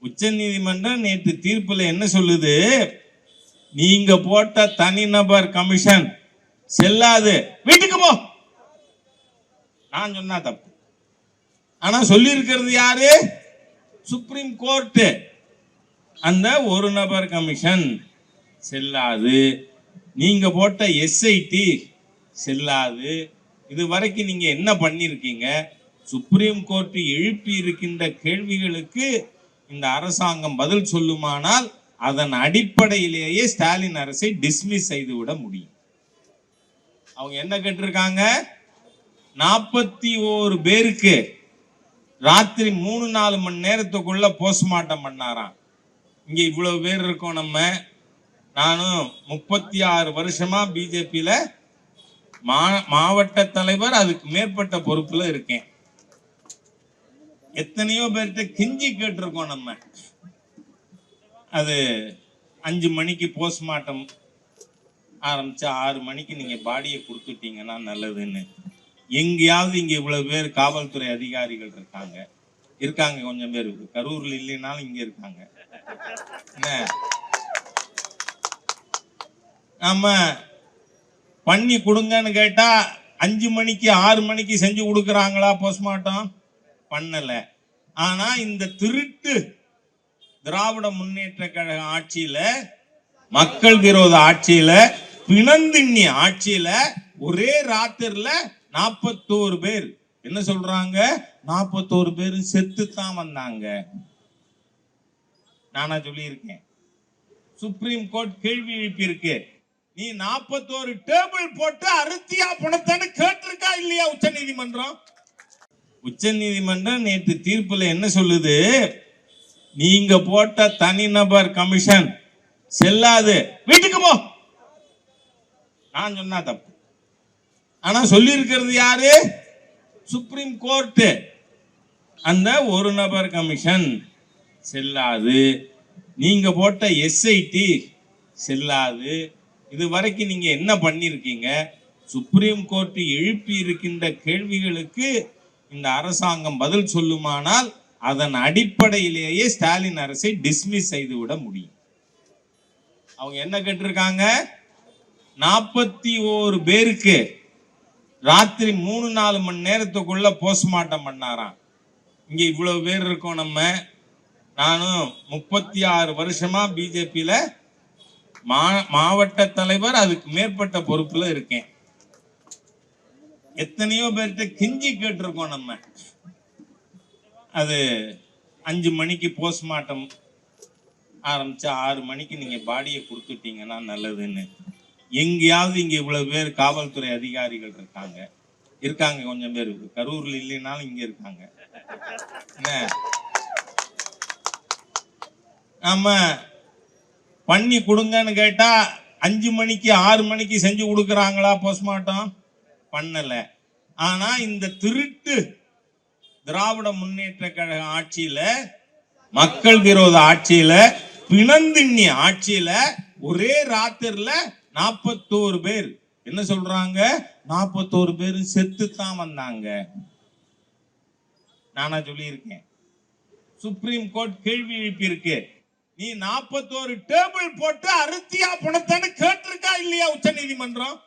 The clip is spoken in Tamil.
உச்ச நீதிமன்றம் நேற்று தீர்ப்புல என்ன சொல்லுது? நீங்க போட்ட தனிநபர் கமிஷன் செல்லாது. வீட்டுக்கு போ. நான் சொன்னா தப்பு. ஆனா சொல்லி இருக்கிறது யாரு? சுப்ரீம் கோர்ட் அந்த ஒரு நபர் கமிஷன் செல்லாது. நீங்க போட்ட எஸ்ஐடி செல்லாது. இது வரைக்கும் நீங்க என்ன பண்ணிருக்கீங்க சுப்ரீம் கோர்ட் எழுப்பி இருக்கின்ற கேள்விகளுக்கு இந்த அரசாங்கம் பதில் சொல்லுமானால் அதன் அடிப்படையிலேயே ஸ்டாலின் அரசை டிஸ்மிஸ் செய்து விட முடியும். அவங்க என்ன கேட்டிருக்காங்க? நாற்பத்தி ஓரு பேருக்கு ராத்திரி மூணு நாலு மணி நேரத்துக்குள்ள போஸ்ட்மார்ட்டம் பண்ணாராம். இங்க இவ்வளவு பேர் இருக்கோம் நம்ம. நானும் முப்பத்தி ஆறு வருஷமா பிஜேபியில மா மாவட்ட தலைவர் அதுக்கு மேற்பட்ட பொறுப்புல இருக்கேன். எத்தனையோ பேர்கிட்ட கெஞ்சி கேட்டிருக்கோம் நம்ம. அது அஞ்சு மணிக்கு போஸ்ட்மார்ட்டம் ஆரம்பிச்சு ஆறு மணிக்கு நீங்க பாடியை கொடுத்துட்டீங்கன்னா நல்லதுன்னு. எங்கேயாவது இங்க இவ்வளவு பேர் காவல்துறை அதிகாரிகள் இருக்காங்க. இருக்காங்க கொஞ்சம் பேர். கரூர்ல இல்லைனாலும் இங்க இருக்காங்க. என்ன? நம்ம பண்ணி கொடுங்கன்னு கேட்டா அஞ்சு மணிக்கு ஆறு மணிக்கு செஞ்சு கொடுக்குறாங்களா போஸ்ட்மார்ட்டம் பண்ணல. ஆனா இந்த திருட்டு திராவிட முன்னேற்ற கழக ஆட்சியில மக்கள் விரோத ஆட்சியில பிணந்திண்ணி ஆட்சியில ஒரே ராத்திரில நாற்பத்தோரு பேர். என்ன சொல்றாங்க? நாற்பத்தோரு பேர் செத்து தான் வந்தாங்க. நானா சொல்லியிருக்கேன். சுப்ரீம் கோர்ட் கேள்வி எழுப்பியிருக்கு. நீ நாற்பத்தோரு டேபிள் போட்டு அறுத்தியா பணத்தான்னு கேட்டிருக்கா இல்லையா உச்ச நீதிமன்றம் உச்ச நீதிமன்றம் நேற்று தீர்ப்புல என்ன சொல்லுது? நீங்க போட்ட தனிநபர் கமிஷன் செல்லாது. வீட்டுக்கு போ. நான் சொன்னா தப்பு. ஆனா சொல்லி இருக்கிறது யாரு? சுப்ரீம் கோர்ட் அந்த ஒரு நபர் கமிஷன் செல்லாது. நீங்க போட்ட எஸ்ஐடி செல்லாது. இது வரைக்கும் நீங்க என்ன பண்ணிருக்கீங்க சுப்ரீம் கோர்ட் எழுப்பி இருக்கின்ற கேள்விகளுக்கு இந்த அரசாங்கம் பதில் சொல்லுமானால் அதன் அடிப்படையிலேயே ஸ்டாலின் அரசை டிஸ்மிஸ் செய்து விட முடியும். அவங்க என்ன கேட்டிருக்காங்க? நாற்பத்தி ஓரு பேருக்கு ராத்திரி மூணு நாலு மணி நேரத்துக்குள்ள போஸ்ட்மார்ட்டம் பண்ணாராம். இங்க இவ்வளவு பேர் இருக்கோம் நம்ம. நானும் முப்பத்தி ஆறு வருஷமா பிஜேபியில மா மாவட்ட தலைவர் அதுக்கு மேற்பட்ட பொறுப்புல இருக்கேன். எத்தனையோ பேர்கிட்ட கெஞ்சி கேட்டிருக்கோம் நம்ம. அது அஞ்சு மணிக்கு போஸ்ட்மார்ட்டம் ஆரம்பிச்சு ஆறு மணிக்கு நீங்க பாடியை கொடுத்துட்டீங்கன்னா நல்லதுன்னு. எங்கேயாவது இங்க இவ்வளவு பேர் காவல்துறை அதிகாரிகள் இருக்காங்க. இருக்காங்க கொஞ்சம் பேர். கரூர்ல இல்லைனாலும் இங்க இருக்காங்க. என்ன? நம்ம பண்ணி கொடுங்கன்னு கேட்டா அஞ்சு மணிக்கு ஆறு மணிக்கு செஞ்சு கொடுக்குறாங்களா போஸ்ட்மார்ட்டம் பண்ணல. ஆனா இந்த திருட்டு திராவிட முன்னேற்ற கழக ஆட்சியில மக்கள் விரோத ஆட்சியில பிணந்திண்ணி ஆட்சியில ஒரே ராத்திரில நாற்பத்தோரு பேர். என்ன சொல்றாங்க? நாற்பத்தோரு பேரும் செத்து தான் வந்தாங்க. நானா சொல்லியிருக்கேன். சுப்ரீம் கோர்ட் கேள்வி எழுப்பியிருக்கு. நீ நாற்பத்தோரு டேபிள் போட்டு அறுத்தியா பணத்தான்னு கேட்டிருக்கா இல்லையா உச்ச நீதிமன்றம்